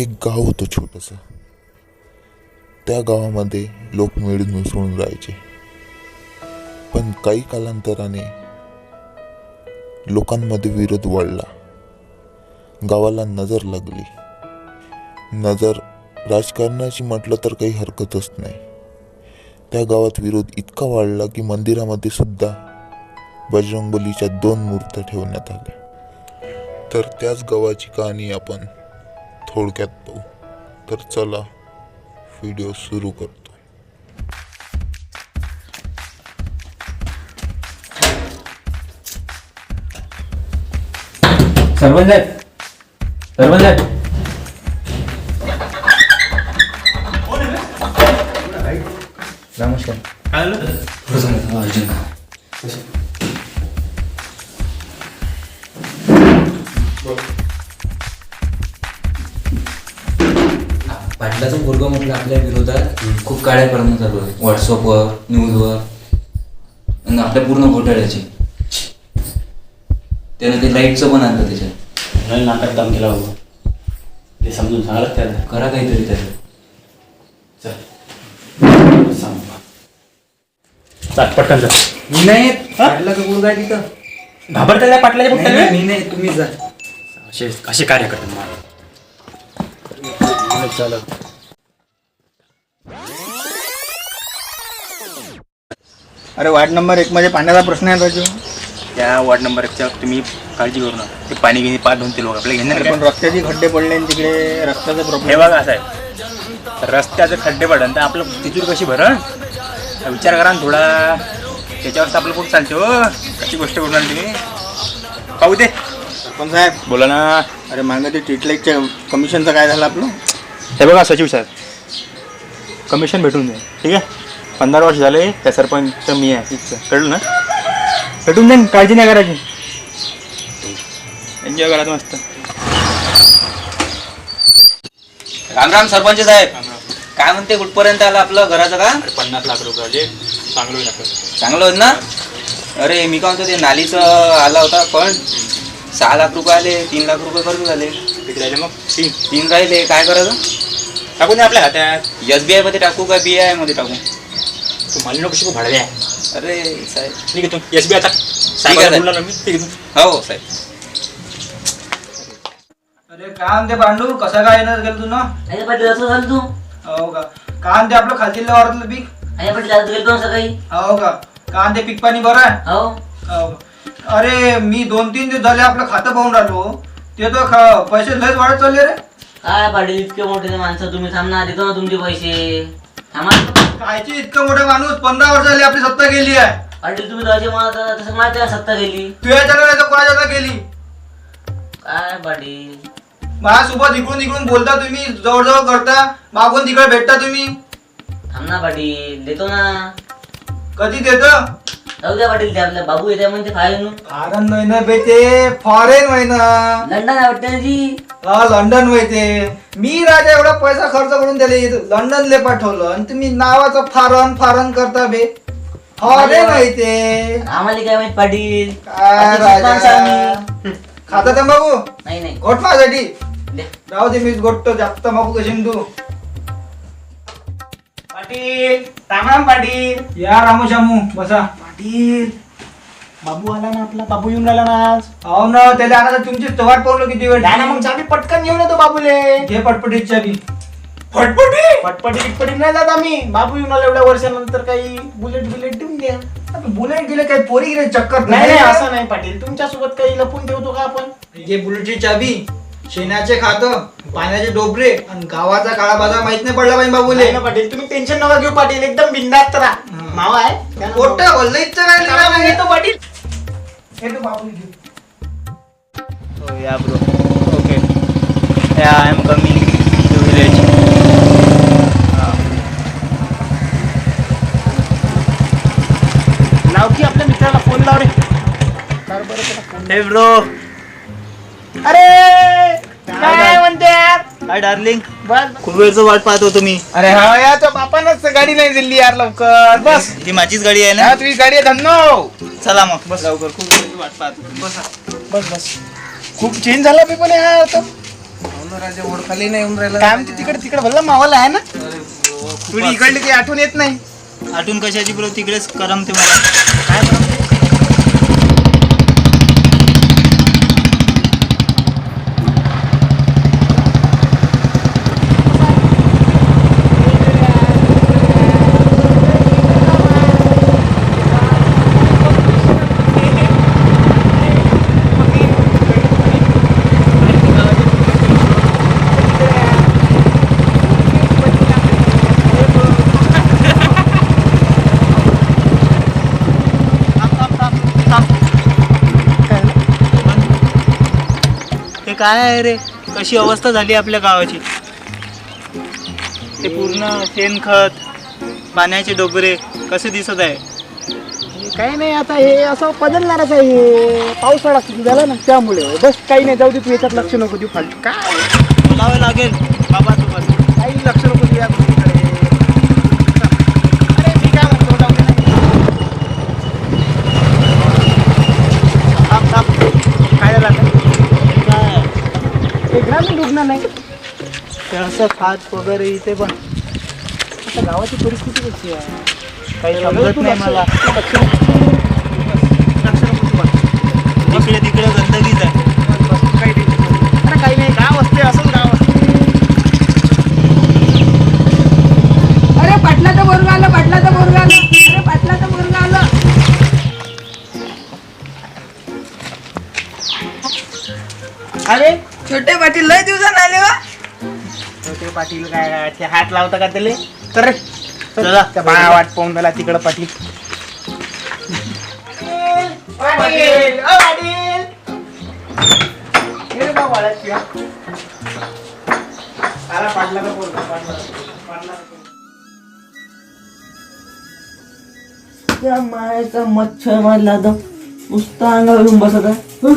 एक गाव होतं छोटंसं. त्या गावामध्ये लोक मिळून मिसळून राहायचे पण काही कालांतराने लोकांमध्ये विरोध वाढला. गावाला नजर लागली. नजर राजकारणाची म्हटलं तर काही हरकतच नाही. त्या गावात विरोध इतका वाढला की मंदिरामध्ये सुद्धा बजरंगबलीच्या दोन मूर्त्या ठेवण्यात आल्या. तर त्याच गावाची कहाणी आपण थोडक्यात पाहू. तर चला व्हिडिओ सुरू करतो. सरपंच साहेब सरपंच साहेब. व्हॉट्सअपवर न्यूजवर आणि आपल्या पूर्ण घोटाळ्याची. त्यानं ते लाईटचं पण आणलं त्याच्यात. नाही नाटक काम केला बाबा ते समजून सांगायला त्याला. करा काहीतरी त्याचं चल. सांग पटकन जा. मी नाही पाटला का मुलगा आहे तिथं. घाबरता त्या पाटलाच्या पुढे मी नाही तुम्ही जा. असे असे कार्य करतात मला. चल अरे वार्ड नंबर एक मध्ये पाण्याचा प्रश्न आहे राजू त्या वॉर्ड नंबर एकच्या तुम्ही काळजी करू नका. ते पाणी घेणे पाच दोन ते लोक आपल्याला घेणार अरे पण? रस्त्याचे खड्डे पडले आणि तिकडे रस्त्याचा हे प्रॉब्लेम बघा असं आहे रस्त्याचे खड्डे पडन तर आपलं तिथून कशी भरण विचार करा ना थोडा. त्याच्यावर तर आपलं खूप चालते हो. कशी गोष्ट करून तुम्ही? पाहू दे. पण साहेब बोला ना. अरे मागे ते ट्रीटलाईटच्या कमिशनचं काय झालं आपलं? हे बघा सचिव साहेब. कमिशन भेटून जाईल. ठीक आहे? पंधरा वर्ष झाले त्या सरपंच मी आहे इथचं कळलं ना? भेटून जाईन काळजी नाही करायची. एन्जॉय करा मस्त. राम राम सरपंच साहेब. काय म्हणते कुठपर्यंत आलं आपलं घराचं का? पन्नास लाख रुपये आले. चांगलं होईल आपलं चांगलं होत ना? अरे मी काय म्हणतो ते नालीचं आला होता पण सहा लाख रुपये आले तीन लाख रुपये खर्च झाले. किती राहिले मग? तीन. तीन राहिले काय करायचं? टाकून दे आपल्या हातात एस बी आयमध्ये टाकू का बी आयमध्ये टाकू? तू मला नको शिकू भाडवे आहे अरे साहेब. ठीक आहे तू एस बी आता आहे. साहेब. बोलला ना मी ठीक आहे तू. हो साहेब. अरे काय म्हणते पांडू कसा काय येणार गेल तू ना? अरे पाटील असं झालं तू. हो का? काय म्हणते आपलं खालतील वावरातलं पीक. अरे पाटील गेलो ना सकाळी. हो का? काय म्हणते पीक पाणी बरं आहे. हो. हो का? अरे मी दोन तीन दिवस झाले आपलं खातं पाहून राहिलो. ते तर ख- पैसे लयच वाढत चालले रे. काय पाटील इतके मोठे माणसं तुम्ही थांबणार देतो ना तुमचे पैसे. थांबा. कायची इतकं मोठा माणूस पंधरा वर्ष झाली आपली सत्ता गेली आहे. पाटील तुम्ही म्हणत होता, तसं माझ्या सत्ता गेली. तुझ्या नाही तर कोणाच्या गेली? काय पाटील माझ्यासोबत इकडून इकडून बोलता तुम्ही जवळजवळ करता मागून तिकडे भेटता तुम्ही. थांब ना पाटील देतो ना. कधी देतं? जाऊ द्या पाटील ते आपल्या बाबू येते फायर फॉरेन महिना बेटे फॉरेन महिना. लंडन आहे वाटतं ना जी. हा लंडन माहिती मी राजा एवढा पैसा खर्च करून त्याला लंडनले पाठवलं. आणि तुम्ही नावाचं फारण फारण करता बे. अरे माहिती आम्हाला काय माहीत पाटील? काय पाटील माणसं राजा आम्ही. खाता तंबाखू नाही नाही. घोट माझ्यासाठी. द्या. राहू दे मीच गोटतो जास्त तंबाखू कशी तू. पाटील रामराम पाटील. या रामू शामू बसा. पाटील. बाबू आला ना आपला बाबू येऊन राहिला ना आज. हो ना त्याला आता तुमची वाट पडलो किती वेळ जा ना मग चाबी पटकन घेऊन येतो बाबूले. घे पटपटीत चाबी फटपटी फटपटी बिटपटी नाही जात आम्ही. बाबू येऊन आला एवढ्या वर्षानंतर काही बुलेट बुलेट देऊन द्या. बुलेट गेले काही पोरी गेले चक्कर नाही नाही असं नाही पाटील. तुमच्यासोबत काही लपून ठेवतो का आपण? घे बुलेटची चाबी शेणाचे खातं पाण्याचे डोबरे आणि गावाचा काळा बाजार माहीत नाही पडला पाहिजे बाबूले. नाही ना पाटील तुम्ही टेन्शन नका घेऊ पाटील. एकदम बिंदास्त राहा. मावा आहे. मोठं वल्लईचं काय चला मग येतो पाटील. हे तो बाबूले घेऊ yeah, bro. Okay. Yeah, I am coming to village. लाव की आपल्या मित्राला फोन लाव रे. हे ब्रो अरे! काय डार्लिंग खूप वेळचं वाट पाहतो तुम्ही अरे हा या तो बापानच गाडी नाही दिली यार लवकर. बस. ही माझीच गाडी आहे ना? हा तुझी गाडी आहे धन्नो. चला मग. बस. लवकर खूप वेळची वाट पाहतो बस बस बस. खूप चेंज झाला मी पण हा आता राजा ओळखाले नाही येऊन राहिला काय म्हणते तिकडे तिकडे भरलं मावाला आहे ना? तुला इकडली काही आठवण येत नाही. आठवून कशाची ब्रो? तिकडेच करमते मला. काय बरं? हे काय आहे रे? कशी अवस्था झाली आपल्या गावाची? ते पूर्ण शेणखत पाण्याचे डोबरे कसे दिसत आहे? काही नाही आता हे असं बदलणारच आहे. हे. पावसाळा सुरू झाला ना त्यामुळे. बस काही नाही जाऊ दे तू याच्यात लक्ष नको देऊ फालतू. काय? बोलावं लागेल. बाबासोबत काही लक्ष नको देऊ या गोष्टीकडे अरे मी काय म्हणतो जाऊ दे ना. थांब, थांब. काय झालं आता? काय हे ग्रामीण रुग्ण नाही. ते असं खात वगैरे इथे पण. आता गावाची परिस्थिती कशी आहे? काही समजत नाही मला. तिकडे तिकडे गंदगीच आहे. काही नाही. अरे काही नाही गाव असते असंच गाव असते. अरे पाटलाचं बोरग आलं पाटलाचं बोरग आलं. अरे पाटलाचं बोरग आलं. अरे छोटे पाटील लय दिवसात आले वा छोटे पाटील काय ते हात लावता का त्याले? तर रे चला त्या बाया वाट पाहून त्याला तिकडं पाटील. पाटील ओ पाटील. ये रे बा वाड्यात किया. आला पाटला का पोरगा, पाटला पाटला का पोरगा. त्या मायचा मच्छर मारला तर नुसता अंगावर येऊन बसत आहे.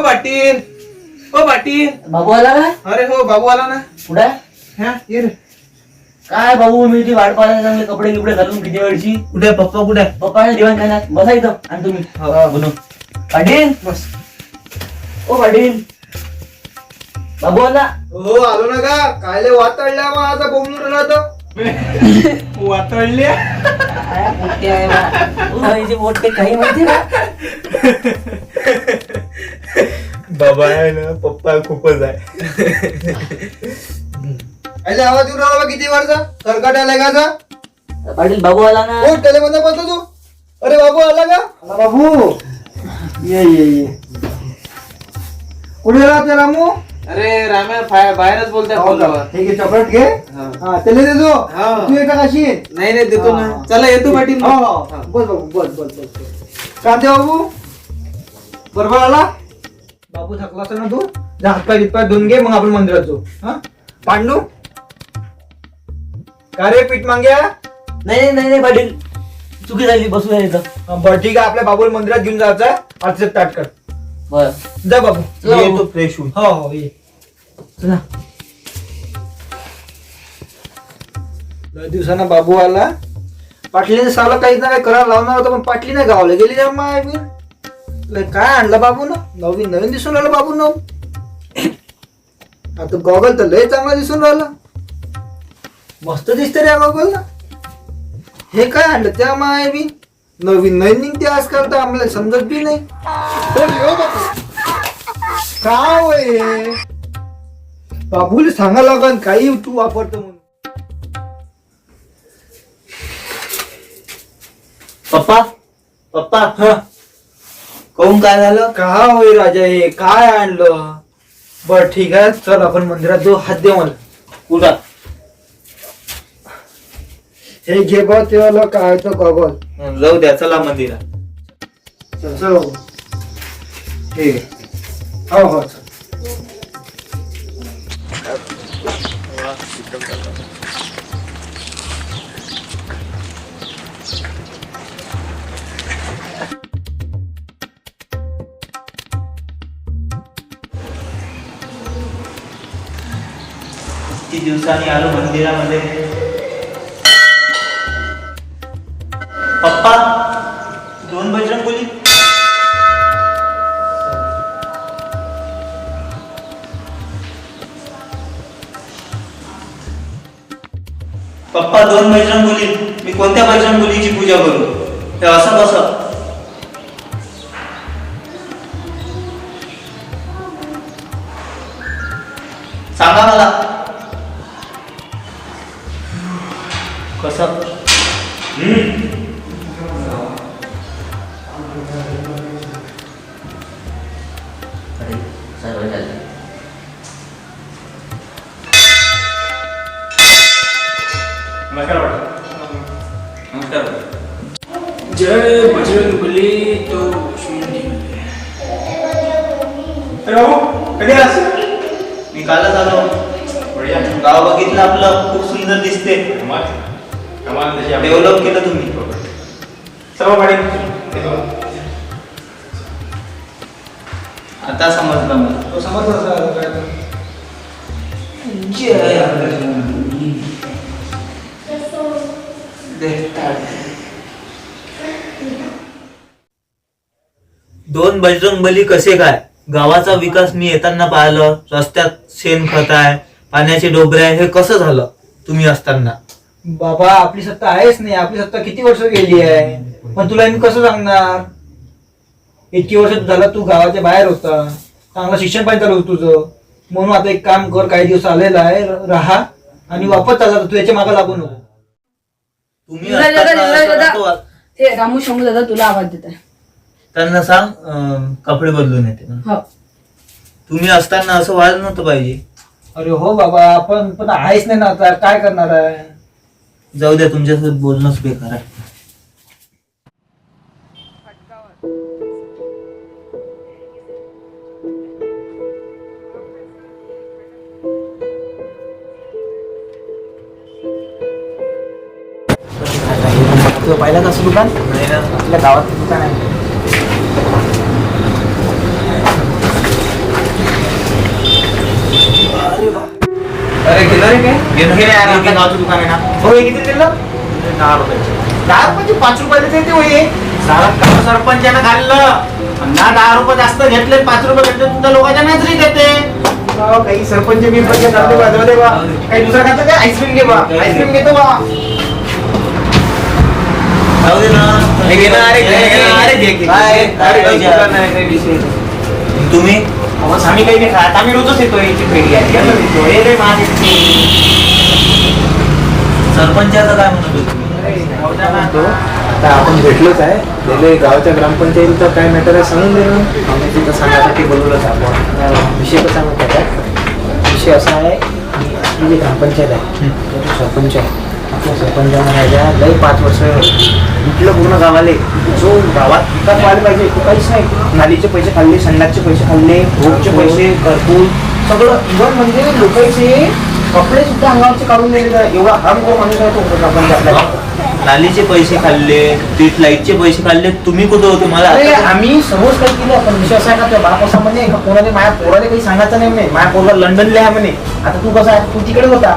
ओ पाटील. ओ पाटील. बाबू आला काय अरे हो बाबू आला ना. कुठे? आहे? हा ये रे. काय बाबू मी ती वाट पाहायला चांगले कपडे गिपडे घालून किती वेळची? कुठे पप्पा कुठे पप्पा दिवाण काय नाही बसा इथं. आणि तुम्ही? बोलू. पाटील? बस. ओ पाटील. बाबू आला. हो आलो ना का कायले वातडल्या मग आता बोंबून राहतो वातळल्या? काय मोठे काही माहिती ना बाबा आहे ना पप्पा खूपच आहे अरे आवाज येऊन राहिला बा किती वारचा सरकट आलाय का पाटील बाबू आला ना त्याला म्हणता बसतो तू. अरे बाबू आला का? आला बाबू. ये ये ये. कुठे राहते रामू? अरे राम्या बाहेर- बाहेरच बोलताय फोनवर. ठीक आहे चॉकलेट घे. हा. त्याला देतो हा. तू एका काशी. नाही नाही देतो ना. हा. चला येतो पाटील हो, हो. बस बाबू बस बस बस बस. कांते बाबू? बरोबर आला? बाबू थकला असेल ना तू? जा हातपाय बितपाय धुवून घे मग आपण मंदिरात जाऊ. हा? पांडू? का रे पीठ मांग्या नाही नाही नाही पाटील. चुकी झाली बसू इथं. हा, बरं ठीक आहे. आपल्या बाबूला मंदिरात घेऊन जायचं आहे आजचं ताट कर बर. जा बाबू. येतो फ्रेश होऊन. हो हो ये. चला. लय दिवसानं बाबू आला. पाटलीने साला काहीच ना काही करायला लावणार होतं पण पाटली नाही गावाला गेली त्या माय बी लय काय आणलं बाबू ना नवीन नवीन दिसून राहिलं बाबू न आता गॉगल तर लय चांगला दिसून राहिला. मस्त दिसते रे गॉगल ना. हे काय आणलं त्या माय बी नवीन नवीन निघते आजकाल तर आम्हाला समजत बी नाही. काय होय बाबूला सांगा लागन काही तू वापरतो म्हणून. पप्पा पप्पा हा. कहून काय झालं? का होय राजा हे? काय आणलं? बर ठीक आहे. चल आपण मंदिरात जाऊ. हात दे मला. कुठं? हे घे बघ ते वाला काय तो गॉगल जाऊ द्या चला मंदिरात चल चल बाबू. हे घे. हो हो चल किती दिवसांनी आलो मंदिरामध्ये बाप्पा दोन बजरंग बोली मी कोणत्या बजरंग मुलीची पूजा करू? हे असं कसं सांगा मला. कसं हम्म. समजलं दोन बजरंग बली कसे काय? गावाचा विकास मी येताना पाहिलं रस्त्यात शेणखत आहे पाण्याचे डोबरे आहे हे कसं झालं तुम्ही असताना? बाबा आपली सत्ता आहेच नाही. आपली सत्ता किती वर्ष गेली आहे? पण तुला मी कसं सांगणार? इतकी वर्ष झाला तू गावाच्या बाहेर होता. चांगलं शिक्षण पण चालू होतं तुझं. म्हणून आता एक काम कर काही दिवस आलेला आहे राहा आणि वापस चालला तू याच्या मागे लागू नको. तुम्ही युवराज दादा, असताना युवराज असं दादा. नको वा- ते रामू शंभू दादा तुला आवाज देत आहे. त्यांना सांग अं, कपडे बदलून येते म्हणून. हो. तुम्ही असताना असं व्हायला नव्हतं पाहिजे. अरे हो बाबा आपण पण आहेच नाही ना आता. काय करणार आहे? जाऊ द्या तुमच्यासोबत बोलणंच बेकार आहे. पाहिलं कसं दुकान? आपल्या गावात दुकान आहे. अरे गेलं रे काय? गेलं हे यार आपल्या गावाचं दुकान आहे ना? हो हे किती दिलं? दहा दहा रुपयाचे पाच रुपयाला देते हो हे सारा काम सरपंचानं खाल्लं ना दहा रुपये जास्त घेतले पाच रुपये घेतले तुमच्या लोकांच्या नजरी देते हो, काही सरपंच बिरपंच बा. काही दुसरं खातं काय आईस्क्रीम घे बा. आईस्क्रीम घेतो बा. जाऊ दे ना. हे घे ना, अरे, घे, घे, अरे, घे, घे. काय? अरे, काय दुकान आहे, काही विषय नाही. तुम्ही? अहो, आम्ही काही नाही खात. आम्ही रोजच येतो याची फेरी आहे. याला देतो. हे रे महाग आहे. सरपंचाचं काय म्हणत होते तुम्ही? आता आपण भेटलोच आहे. पहिले गावाच्या ग्रामपंचायतीचं काय मॅटर आहे सांगून दे ना. आम्ही तिथं सांगायसाठी बोलवलंच आपण. विषय कसा का? विषय असा आहे की आपली जी ग्रामपंचायत आहे सरपंच आहे. आपल्या सरपंचानं राहिल्या लई पाच वर्ष इथलं पूर्ण गावाले जो गावात विकास व्हायला पाहिजे तो काहीच नाही. नालीचे पैसे खाल्ले संडासचे पैसे खाल्ले भोगचे पैसे घरकुल सगळं. इव्हन म्हणजे लोकांचे कपडे सुद्धा अंगावरचे काढून दिले एवढा हार्मफुल माणूस आहे तो ग्रामपंचायत आपल्या नालीचे पैसे खाल्ले स्ट्रीट लाईटचे पैसे खाल्ले तुम्ही कुठं होते मला अरे आम्ही सर्वच काही केलं? पण विषय असा आहे का त्या बापासा म्हणे का कोणाने माझ्या पोराला काही सांगायचं नाही म्हणे. माझ्या पोरला लंडनला आहे म्हणे. आता तू कसा आहे? तू तिकडे होता.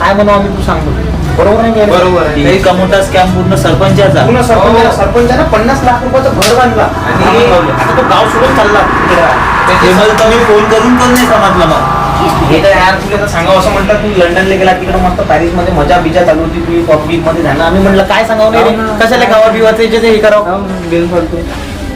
काय म्हणू आम्ही तू सांगतो बरोबर नाही? बरोबर इतका मोठा स्कॅम पूर्ण सरपंचाचा. पूर्ण सरपंच सरपंचानं पन्नास लाख रुपयाचं घर बांधला. आणि आता तो गाव सोडून चालला तिकडे. ते मला तुम्ही फोन करून पण नाही समजलं मग. हे तर यार तुला तर सांगावं असं म्हणतात तू लंडनला गेला तिकडे मस्त पॅरिसमध्ये मजा बिजा चालू होती तुझी पब्लिकमध्ये झालं. आम्ही म्हणलं काय सांगावं नाही रे? कशाला गावा बिवाचं याच्यात हे करावं?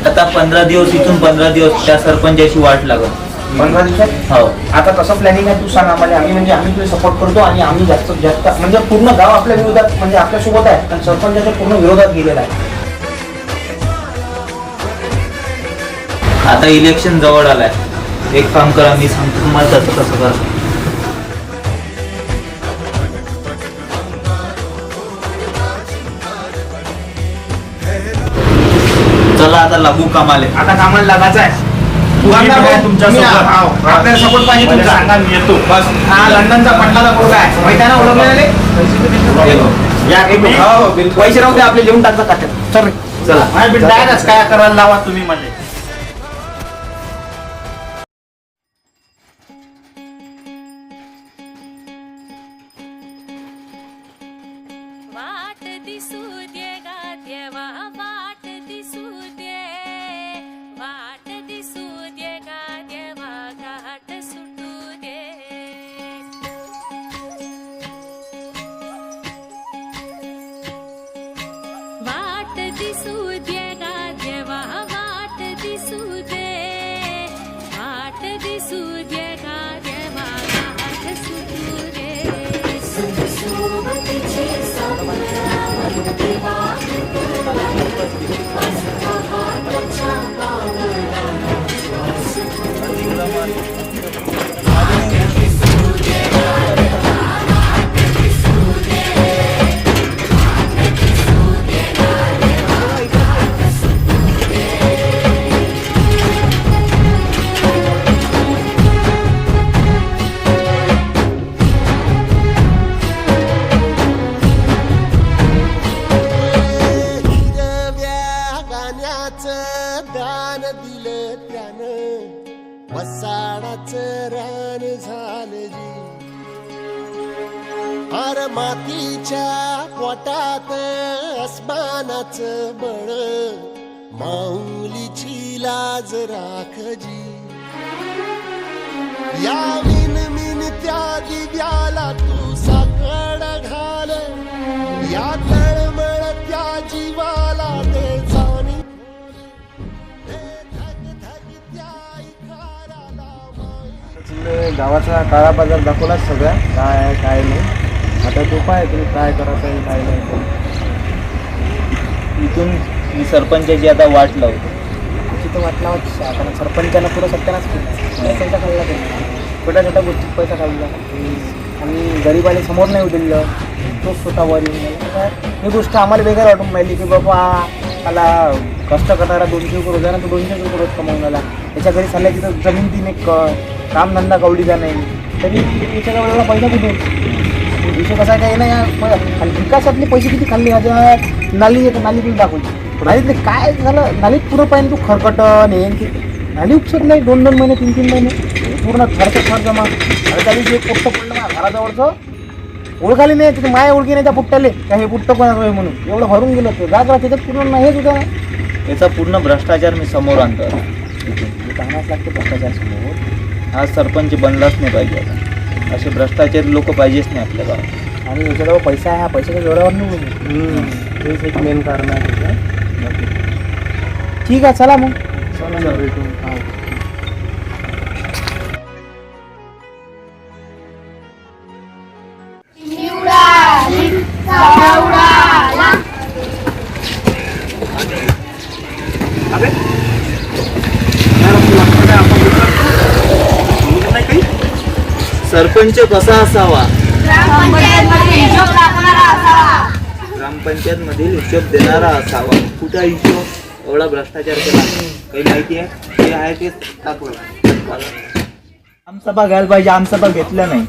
आता पंधरा दिवस इथून पंधरा दिवस त्या सरपंचाची वाट लागत दिवसात हो. आता कसं प्लॅनिंग आहे तू सांग आम्हाला. आम्ही म्हणजे आम्ही तुला सपोर्ट करतो आणि आम्ही जास्त जास्त म्हणजे पूर्ण गाव आपल्या विरोधात म्हणजे आपल्यासोबत आहे आणि सरपंचाच्या पूर्ण विरोधात गेलेला आहे. आता इलेक्शन जवळ आलाय. एक काम करा मी सांगतो तुम्हाला तसं कसं करा. चला आता लागू कामाले. आता कामाला लागायचं आहे. आपल्याला सपोर्ट पाहिजे तुमचा. येतो. बस. हा लंडनचा पटलाचा पोरगा आहे. माहिती आहे. ना ओळखले या की मी? पैसे राहू दे आपले लिहून टाकतात चल. काय करायला लावा तुम्ही मला Thank you. दिलं त्यानं. वसाडाचं रान झालं जी. आर मातीच्या पोटात अस्मानाचं बळ. माऊलीची लाज राखजी या विन मिन त्या दिव्याला तू साकड घाल. या तळ माई गावाचा काळा बाजार दाखवलाच सगळ्या. काय आहे काय नाही. आता तो पाय तुम्ही काय करायचं आहे काय नाही ते. इथून मी सरपंचाची आता वाट लावतो. त्याची तर वाटला होती कारण सरपंचानं पुरं सत्यानाच केलं. पैसा खाल्ला त्यांनी छोट्या छोट्या गोष्टीत पैसा खाल्ला आणि गरिबाला समोर नाही दिलं तो स्वतः वर येऊन गेला. ही गोष्ट आम्हाला वेगळं वाटून राहिली की बाबा त्याला कष्ट करणारा दोनशे रुपये रोजाना तो दोनशे रुपये रोज कमावून त्याच्या घरी चालल्याची तर जमीन तिने क कामधंदा कवडीचा नाही तरी त्याच्या वेळेला पैसा कुठे? विषय कसा काय नाही या आणि विकासातले पैसे किती खाल्ले? माझ्या नाली येतं नाली तुम्ही दाखवली नालीतले काय झालं? नालीत पुरं पाहिजे तू खरकटन हे की नाली उपसत नाही दोन दोन महिने तीन तीन महिने. पूर्ण खर्च खर्च जमा. अरे त्या जे एक पुट्ट पडलं ना घराजवळचं ओळखाली नाही तिथे माया ओळखी नाही त्या पुट्ट्याले. का हे पुट्ट कोणाचं आहे म्हणून? एवढं भरून गेलं ते जाग त्याच्यात पूर्ण हेच होतं ना याचा पूर्ण भ्रष्टाचार मी समोर आणतो. हे चांगलाच लागते भ्रष्टाचार समोर. हा सरपंच बनलाच नाही पाहिजे आता. असे भ्रष्टाचारी लोक पाहिजेच नाही आपल्या गावात. आणि याच्याजवळ पैसा आहे हा पैशाच्या जोरावर निघून तेच एक मेन कारण आहे. ठीक आहे चला मग. चला भेटू. सरपंच कसा असावा? ग्रामपंचायत मधील हिशोब देणारा असावा. कुठं हिशोब? एवढा भ्रष्टाचार केला. काही माहिती आहे? जे आहे तेच दाखवलं आमसभा घ्यायला पाहिजे आमसभा घेतल्या नाही.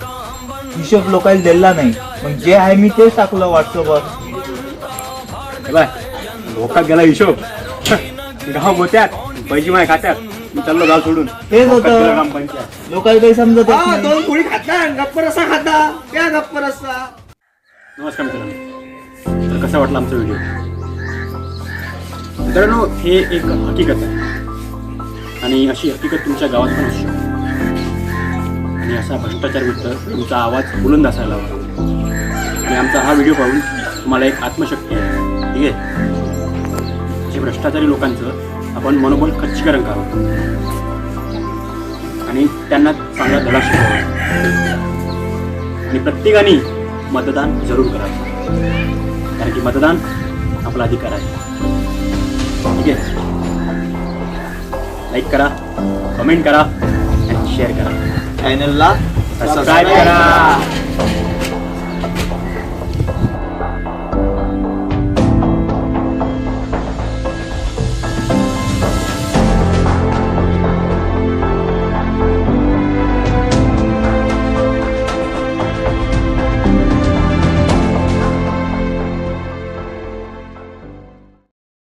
हिशोब लोकांना दिला नाही. मग जे आहे मी तेच टाकलं व्हॉट्सअपवर बाय लोकात गेला हिशोब. गाव गोत्यात पैसे माय खात्यात. मी चाललो गाव सोडून. तेच होतं. ग्रामपंचायत लोकांना काही समजत नाही. दोन पोळी खाता गप्प रस्सा खाता त्या गप्प रस्सा नमस्कार मित्रांनो. तर कसा वाटला आमचा व्हिडिओ? मित्रांनो हे एक हकीकत आहे. आणि अशी हकीकत तुमच्या गावात पण असू शकते. आणि असा भ्रष्टाचार विरुद्ध तुमचा आवाज बुलंद असायला हवा. आणि आमचा हा व्हिडिओ पाहून तुम्हाला एक आत्मशक्ती आहे. ठीक आहे? असे भ्रष्टाचारी लोकांचं आपण मनोबल खच्चीकरण करावं. आणि त्यांना चांगला धडा शिकवावा. आणि प्रत्येकाने मतदान जरूर करावं. कारण की मतदान आपला अधिकार आहे. ठीक आहे? लाईक करा कमेंट करा आणि शेअर करा. चॅनलला सबस्क्राईब करा.